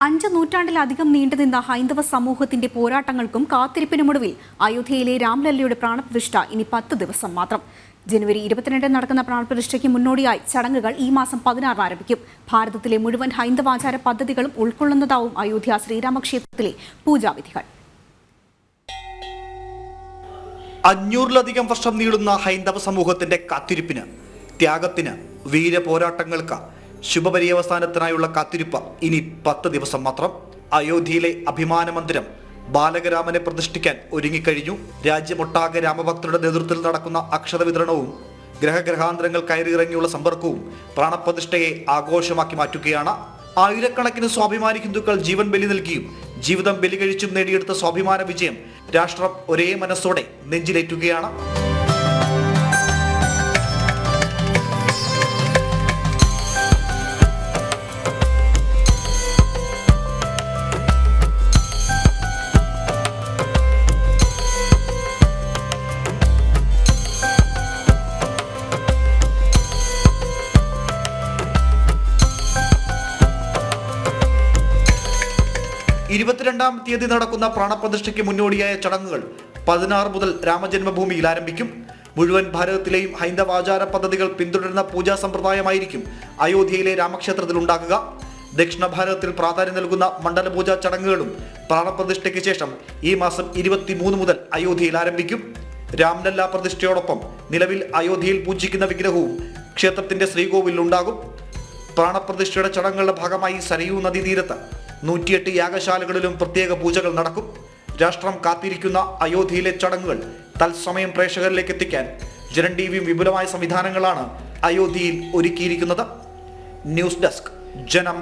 അഞ്ച് നൂറ്റാണ്ടിലധികം നീണ്ടുനിന്ന ഹൈന്ദവ സമൂഹത്തിന്റെ പോരാട്ടങ്ങൾക്കും കാത്തിരിപ്പിനുമൊടുവിൽ അയോധ്യയിലെ രാംലല്ലയുടെ പ്രാണപ്രതിഷ്ഠ ഇനി പത്ത് ദിവസം മാത്രം. ജനുവരി ഇരുപത്തിരണ്ടിന് നടക്കുന്ന പ്രാണപ്രതിഷ്ഠയ്ക്ക് മുന്നോടിയായി ചടങ്ങുകൾ ഈ മാസം പതിനാറിന് ആരംഭിക്കും. ഭാരതത്തിലെ മുഴുവൻ ഹൈന്ദവാചാര പദ്ധതികളും ഉൾക്കൊള്ളുന്നതാവും അയോധ്യ ശ്രീരാമക്ഷേത്രത്തിലെ പൂജാവിധികൾ. അഞ്ഞൂറിലധികം വർഷം നീളുന്ന ഹൈന്ദവ സമൂഹത്തിന്റെ കാത്തിരിപ്പിന് ത്യാഗത്തിന് വീരപോരാട്ടങ്ങൾക്ക് ശുഭപര്യവസാനത്തിനായുള്ള കാത്തിരിപ്പ് ഇനി പത്ത് ദിവസം മാത്രം. അയോധ്യയിലെ അഭിമാന മന്ദിരം ബാലകരാമനെ പ്രതിഷ്ഠിക്കാൻ ഒരുങ്ങിക്കഴിഞ്ഞു. രാജ്യമൊട്ടാകെ രാമഭക്തരുടെ നേതൃത്വത്തിൽ നടക്കുന്ന അക്ഷത വിതരണവും ഗ്രഹഗ്രഹാന്തരങ്ങൾ കയറിയിറങ്ങിയുള്ള സമ്പർക്കവും പ്രാണപ്രതിഷ്ഠയെ ആഘോഷമാക്കി മാറ്റുകയാണ്. ആയിരക്കണക്കിന് സ്വാഭിമാനി ഹിന്ദുക്കൾ ജീവൻ ബലി നൽകിയും ജീവിതം ബലി കഴിച്ചും നേടിയെടുത്ത സ്വാഭിമാന വിജയം രാഷ്ട്രം ഒരേ മനസ്സോടെ നെഞ്ചിലേറ്റുകയാണ്. ഇരുപത്തിരണ്ടാം തീയതി നടക്കുന്ന പ്രാണപ്രതിഷ്ഠയ്ക്ക് മുന്നോടിയായ ചടങ്ങുകൾ പതിനാറ് മുതൽ രാമജന്മഭൂമിയിൽ ആരംഭിക്കും. മുഴുവൻ ഭാരതത്തിലെയും ഹൈന്ദവാചാര പദ്ധതികൾ പിന്തുടരുന്ന പൂജാ സമ്പ്രദായമായിരിക്കും അയോധ്യയിലെ രാമക്ഷേത്രത്തിൽ ഉണ്ടാകുക. ദക്ഷിണ ഭാരതത്തിൽ പ്രാധാന്യം നൽകുന്ന മണ്ഡലപൂജാ ചടങ്ങുകളും പ്രാണപ്രതിഷ്ഠയ്ക്ക് ശേഷം ഈ മാസം ഇരുപത്തിമൂന്ന് മുതൽ അയോധ്യയിൽ ആരംഭിക്കും. രാംലല്ല പ്രതിഷ്ഠയോടൊപ്പം നിലവിൽ അയോധ്യയിൽ പൂജിക്കുന്ന വിഗ്രഹവും ക്ഷേത്രത്തിന്റെ ശ്രീകോവിലുണ്ടാകും പ്രാണപ്രതിഷ്ഠയുടെ ചടങ്ങുകളുടെ ഭാഗമായി സരയൂ നദീതീരത്ത് നൂറ്റിയെട്ട് യാഗശാലകളിലും പ്രത്യേക പൂജകൾ നടക്കും. രാഷ്ട്രം കാത്തിരിക്കുന്ന അയോധ്യയിലെ ചടങ്ങുകൾ തത്സമയം പ്രേക്ഷകരിലേക്ക് എത്തിക്കാൻ ജനൻ ടി വിപുലമായ സംവിധാനങ്ങളാണ് അയോധ്യയിൽ ഒരുക്കിയിരിക്കുന്നത്. ന്യൂസ് ഡെസ്ക് ജനം